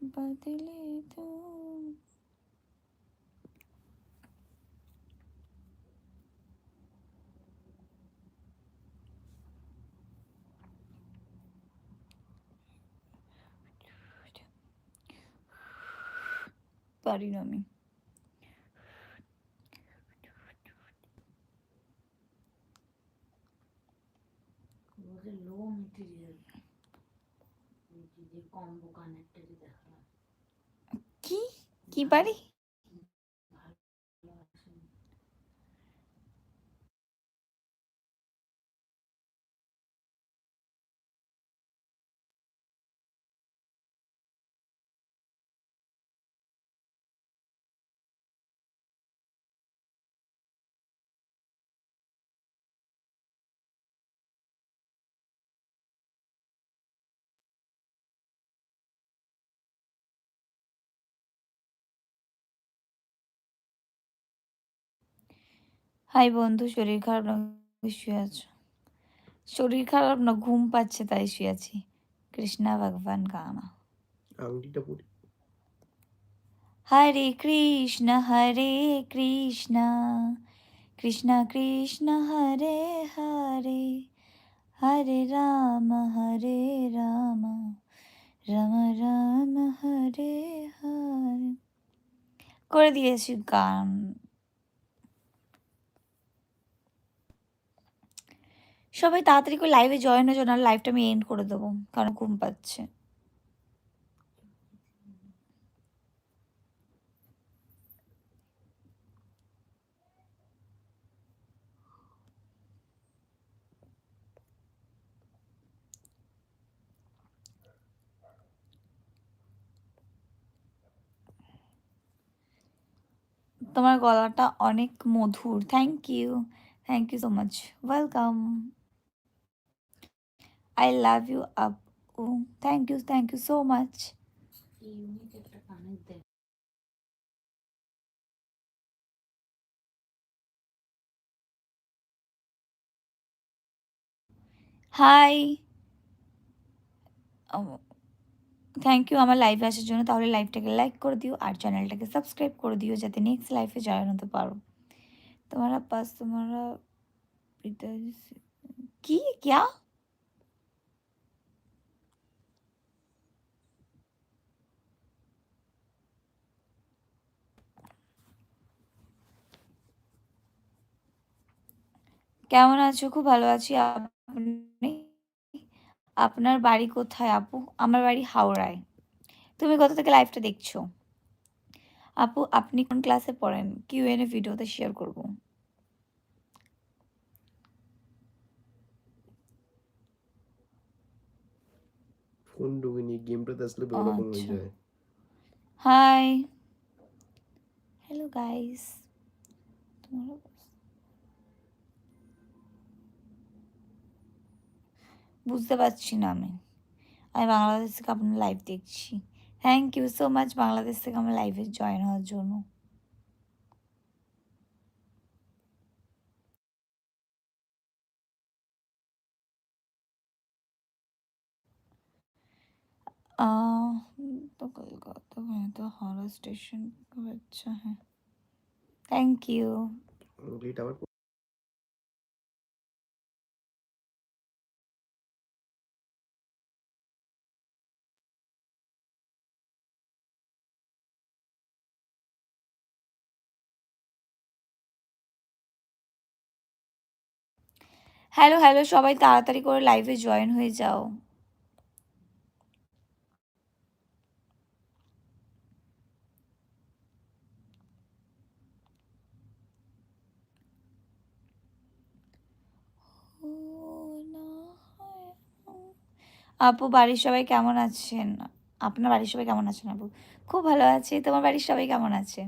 बदले तो পারি না আমি কি? কি পারি হাই বন্ধু শরীর খারাপ না শুয়ে আছো? শরীর খারাপ না ঘুম পাচ্ছে তাই শুয়ে আছি। কৃষ্ণা ভগবান গানা আংটিটা হরে কৃষ্ণ হরে কৃষ্ণ কৃষ্ণ কৃষ্ণ হরে হরে হরে রাম হরে রাম রাম রাম হরে হরে। করে দিয়েছি গান। সবাই তাড়াতাড়ি করে লাইভে জয়েন হয়ে যাও লাইভটা আমি এন্ড করে দেবো, কারণ ঘুম পাচ্ছে। তোমার গলাটা অনেক মধুর। Thank you thank you so much welcome I love you up thank you thank you so much unique একটা কানের দেখ হাই থ্যাংক ইউ আমার লাইভে আসার জন্য তাহলে লাইভটাকে লাইক করে দিও আর চ্যানেলটাকে সাবস্ক্রাইব করে দিও যাতে নেক্সট লাইফে জয়েন হতে পারো তোমারা পাস তোমারা পিতাজি से- কি क्या কেমন আছো? খুব ভালো আছি। আপনি? আপনার বাড়ি কোথায় আপু? আমার বাড়ি হাওড়ায়। তুমি কোথা থেকে লাইভটা দেখছ? আপু আপনি কোন ক্লাসে পড়েন? কিউ এন এ ভিডিওতে শেয়ার করব। ফোন ঢুকিনি গেমটাতে আসলে প্রবলেম হয়ে আচ্ছা। যায়। হাই হ্যালো গাইস তোমার বুঝতে পারছি না আমি আমি বাংলাদেশ থেকে আপনার লাইভ দেখছি thank you so much Bangladesh থেকে আমার লাইভে জয়েন হওয়ার জন্য आह, तो कोलकाता में तो हावड़ा स्टेशन का अच्छा है थैंक यू হ্যালো হ্যালো, সবাই তাড়াতাড়ি করে লাইভে জয়েন হয়ে যাও। আপু, বাড়ির সবাই কেমন আছেন? আপনার বাড়ির সবাই কেমন আছেন আপু? খুব ভালো আছে। তোমার বাড়ির সবাই কেমন আছে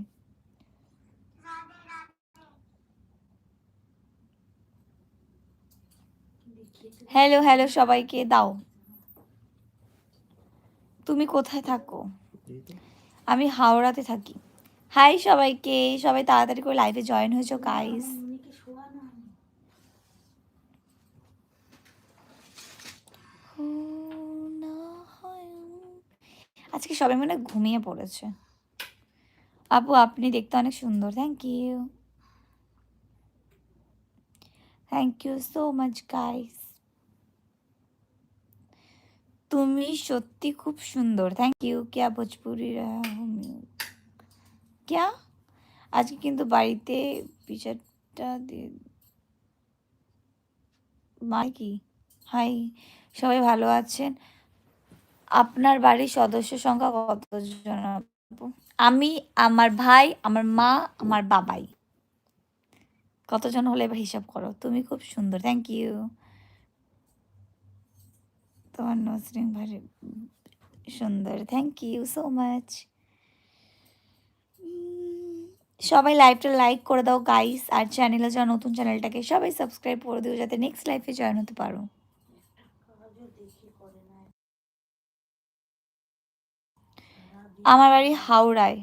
দেখিয়ে তো হ্যালো হ্যালো সবাইকে দাও। তুমি কোথায় থাকো? আমি হাওড়াতে থাকি। হাই সবাইকে, সবাই তাড়াতাড়ি করে লাইভে জয়েন হয়েছো গাইস। আজকে সবাই মনে ঘুমিয়ে পড়েছে। আপু, আপনি দেখতে অনেক সুন্দর। Thank you thank you so much guys তুমি সত্যি খুব সুন্দর। থ্যাংক ইউ ক্যা ভোজপুরি ক্যা আজকে কিন্তু বাড়িতে বিচারটা দিয়ে মা কি? হাই সবাই ভালো আছেন? আপনার বাড়ির সদস্য সংখ্যা কতজন? আমি, আমার ভাই, আমার মা, আমার বাবাই। কতজন হলে এবার হিসাব করো? তুমি খুব সুন্দর। থ্যাংক ইউ তোমার নসরিন ভারি সুন্দর। থ্যাংক ইউ সো মাচ সবাই লাইভটা লাইক করে দাও গাইস আর চ্যানেলে যারা নতুন চ্যানেলটাকে সবাই সাবস্ক্রাইব করে দিও যাতে নেক্সট লাইফে জয়েন হতে পারো। আমার বাড়ি হাওড়ায়।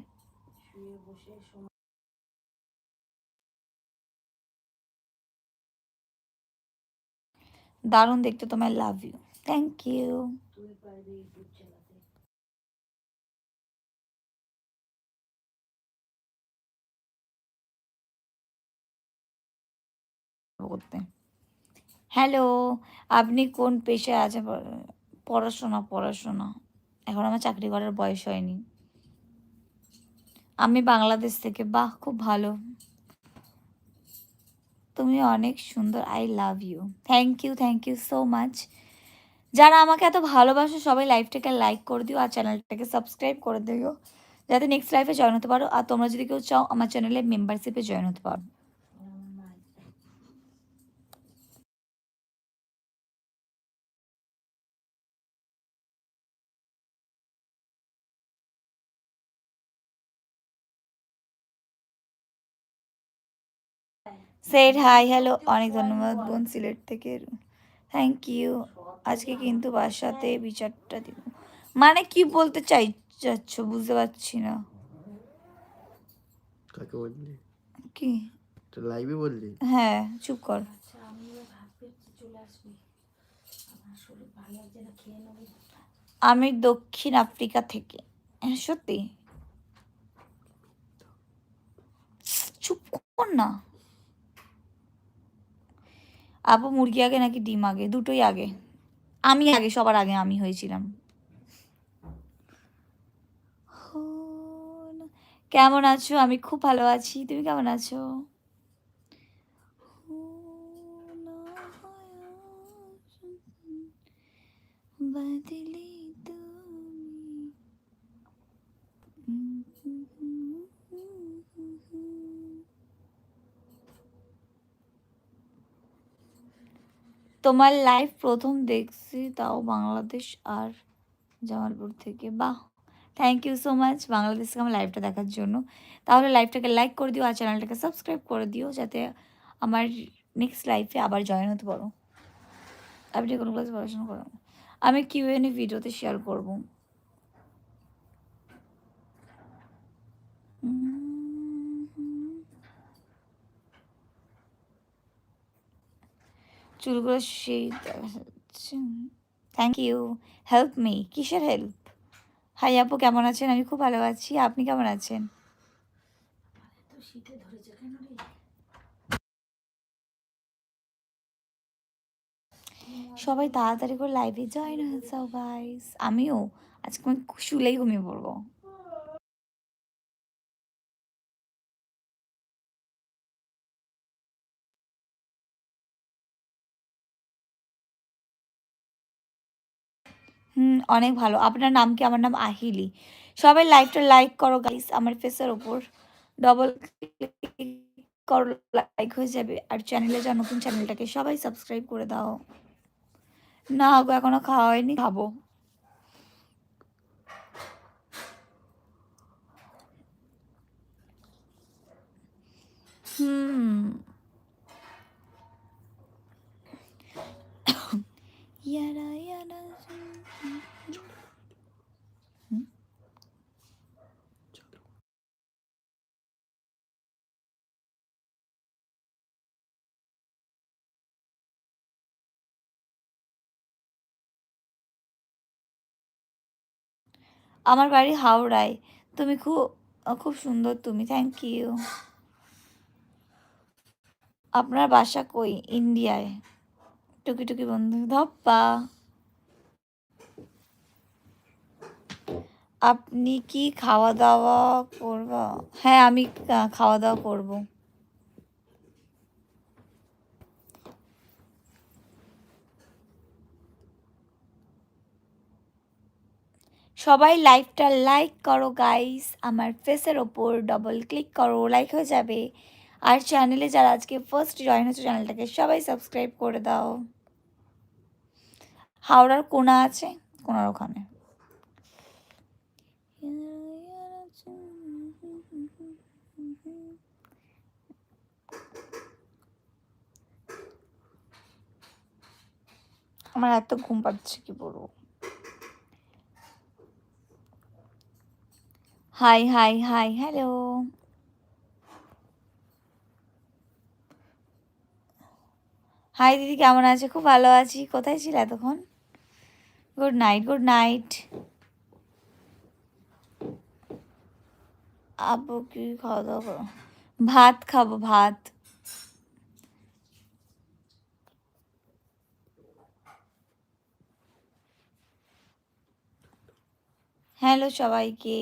দারুণ দেখতে, তোমায় লাভ ইউ থ্যাংক ইউ করতে। হ্যালো আপনি কোন পেশায় আছেন পড়া- পড়াশোনা পড়াশোনা? এখন আমার চাকরি করার বয়স হয়নি। আমি বাংলাদেশ থেকে বাহ খুব ভালো। তুমি অনেক সুন্দর I love you thank you thank you so much যারা আমাকে এত ভালোবাসো, সবাই লাইভটাকে লাইক করে দিও আর চ্যানেলটাকে সাবস্ক্রাইব করে দিও। যাতে নেক্সট লাইফে জয়েন হতে পারো। আর তোমরা যদি কেউ চাও, আমার চ্যানেলে মেম্বারশিপে জয়েন হতে পারো। সেট হাই হ্যালো অনেক ধন্যবাদ বোন, সিলেট থেকে। থ্যাংক ইউ আজকে কিন্তু বাসাতে বিচারটা দিব। মানে কি বলতে চাই যাচ্ছ বুঝতে পারছি না। কাকে বললি? কি? তো লাইভে বললি? হ্যাঁ চুপ কর। আচ্ছা আমি দক্ষিণ আফ্রিকা থেকে। হ্যাঁ, সত্যি? চুপ কর না। আপু মুরগি আগে নাকি ডিম আগে? দুটোই আগে। আমি আগে, সবার আগে আমি হয়েছিলাম। কেমন আছো? আমি খুব ভালো আছি। তুমি কেমন আছো? বদলি তোমার লাইফ প্রথম দেখছি, তাও বাংলাদেশ আর জামালপুর থেকে। বাহ! থ্যাংক ইউ সো মাচ বাংলাদেশকে আমার লাইভটা দেখার জন্য। তাহলে লাইভটাকে লাইক করে দিও আর চ্যানেলটাকে সাবস্ক্রাইব করে দিও, যাতে আমার নেক্সট লাইফে আবার জয়েন হতে পারো। আপনি কোনো ক্লাসে পড়াশোনা করো আমি কিউএনএ ভিডিওতে শেয়ার করব। চুলগুলো সেই থ্যাংক ইউ হেল্প মি কিসের হেল্প হাই আপু, কেমন আছেন? আমি খুব ভালো আছি, আপনি কেমন আছেন? সবাই তাড়াতাড়ি করে লাইভে জয়েন হয়ে আমিও। আজকে আমি শুলেই ঘুমিয়ে পড়ব। অনেক ভালো। আপনার নাম কি? আমার নাম আহিলি। সবাই লাইভটা লাইক করো গাইস আমার ফেসের ওপর ডবল করো লাইক হয়ে যাবে। আর চ্যানেলে যা নতুন চ্যানেলটাকে সবাই সাবস্ক্রাইব করে দাও। না গো, এখনও খাওয়া হয়নি। খাব। হুম। ইয়ারা ইয়ারা হুম? আমার বাড়ি হাওড়ায়। তুমি খুব খুব সুন্দর তুমি থ্যাংক ইউ আপনার বাসা কই? ইন্ডিয়ায়। টুকি টুকি বন্ধু, ধপ্পা। আপনি কি খাওয়া দাওয়া করব? হ্যাঁ আমি খাওয়া দাওয়া করব। সবাই লাইভটা লাইক করো গাইস আমার ফেসের ওপর ডবল ক্লিক করো লাইক হয়ে যাবে। আর চ্যানেলে যারা আজকে ফার্স্ট জয়েন হচ্ছে চ্যানেলটাকে সবাই সাবস্ক্রাইব করে দাও। হাওড়ার কোনা আছে? কোনার ওখানে। আমার এত ঘুম পাচ্ছে, কি বলব? Hi hi hi hello hi দিদি, কেমন আছে? খুব ভালো আছি। কোথায় ছিল এতক্ষণ? গুড নাইট গুড নাইট আপু কি খাওয়া দাওয়া করো? ভাত খাব, ভাত। হ্যালো সবাইকে।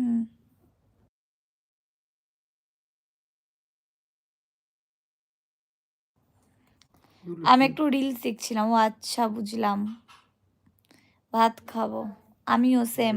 হুম আমি একটু রিলস দেখছিলাম ও আচ্ছা বুঝলাম। ভাত খাব। আমিও সেম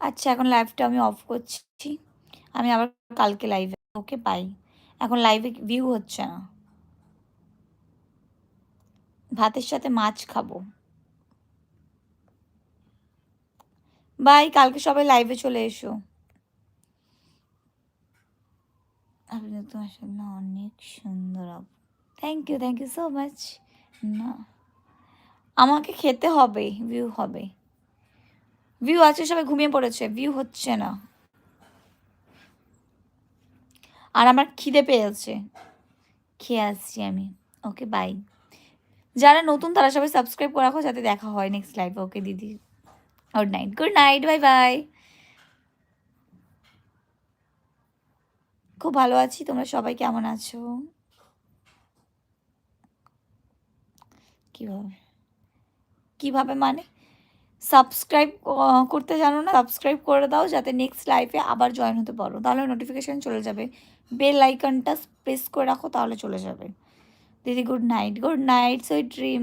আচ্ছা এখন লাইভটা আমি অফ করছি। আমি আবার কালকে লাইভে ওকে পাই এখন লাইভে ভিউ হচ্ছে না। ভাতের সাথে মাছ খাব। বাই কালকে সবাই লাইভে চলে এসো। আপনি তো আসলে অনেক সুন্দর thank you thank you so much না। আমাকে খেতে হবে ভিউ হবে। ভিউ আছে, সবাই ঘুমিয়ে পড়েছে। ভিউ হচ্ছে না। আর আমার খিদে পেয়েছে। খেয়ে আসছি আমি। ওকে বাই যারা নতুন, তারা সবাই সাবস্ক্রাইব করে রাখো, যাতে দেখা হয় নেক্সট লাইভে ওকে দিদি। Good night good night bye bye খুব ভালো আছি। তোমরা সবাই কেমন আছো? কীভাবে? কীভাবে মানে? সাবস্ক্রাইব করতে জানো না, সাবস্ক্রাইব করে দাও যাতে নেক্সট লাইফে আবার জয়েন হতে পারো। তাহলে নোটিফিকেশান চলে যাবে। বেল আইকনটা প্রেস করে রাখো, তাহলে চলে যাবে। দিদি good night good night sweet dream